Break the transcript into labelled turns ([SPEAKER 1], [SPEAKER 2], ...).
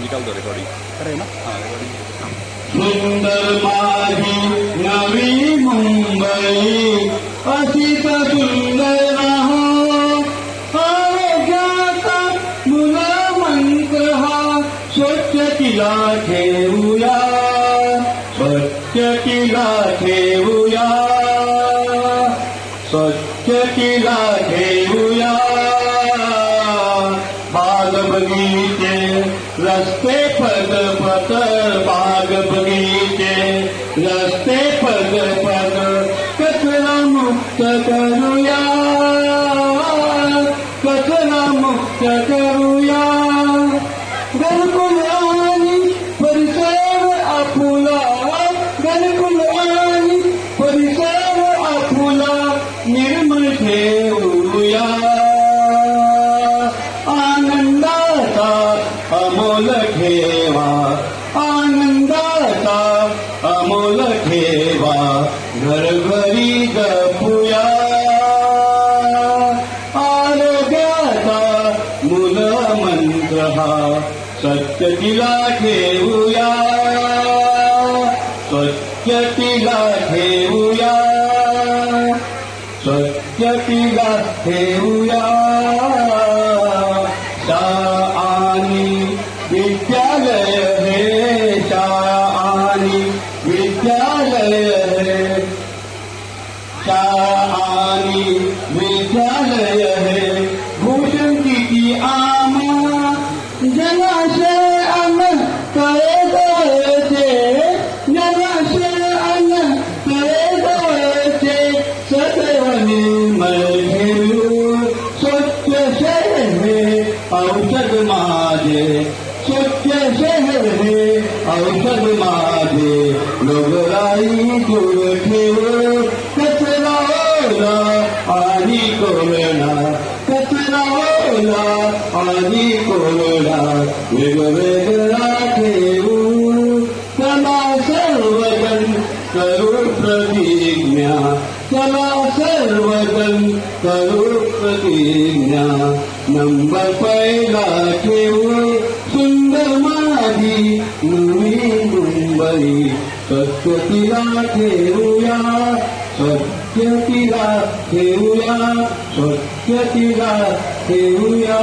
[SPEAKER 1] निकाल दो
[SPEAKER 2] रिकॉर्डिंग करे ना
[SPEAKER 3] सुंदर माझी नवी मुंबई अशीच सुंदर राहो आरोग्याचा मंत्र हा स्वच्छ तिला ठेवूया स्वच्छ तिला ठेवूया स्वच्छ तिला ठेवूया बगीचे रस्ते पद पद बाग बगीचे रस्ते पद पद कचरा मुक्त करूया। कचरा मुक्त करूया। घरकुल ठेवा आनंदाचा अमोल ठेवा घरभरी जपूया. आरोग्याचा मुल मंत्र हा सत्य तिला ठेवूया. सत्य तिला ठेवूया. सत्य तिला ठेवूया. आणि विद्यालय है भूषण किती आम्हा जलाशय अन्न तळे जवळचे जलाशय अन्न तळे जवळचे सदैव निर्मळ घेऊ स्वच्छ शहर हे औषध माझे. स्वच्छ शहर हे औषध माझे. लोगराई दूर ठेव आणि कोरडा कचरा ओला आणि कोरडा वेगवेगळा ठेवू चला सर्वजण करू प्रतिज्ञा चला सर्वजण करू प्रतिज्ञा नंबर पहिला ठेवू सुंदर माझी नवी मुंबई स्वच्छ तिला ठेवूया स्वच्छ तिला ठेवूया स्वच्छ ठेवूया.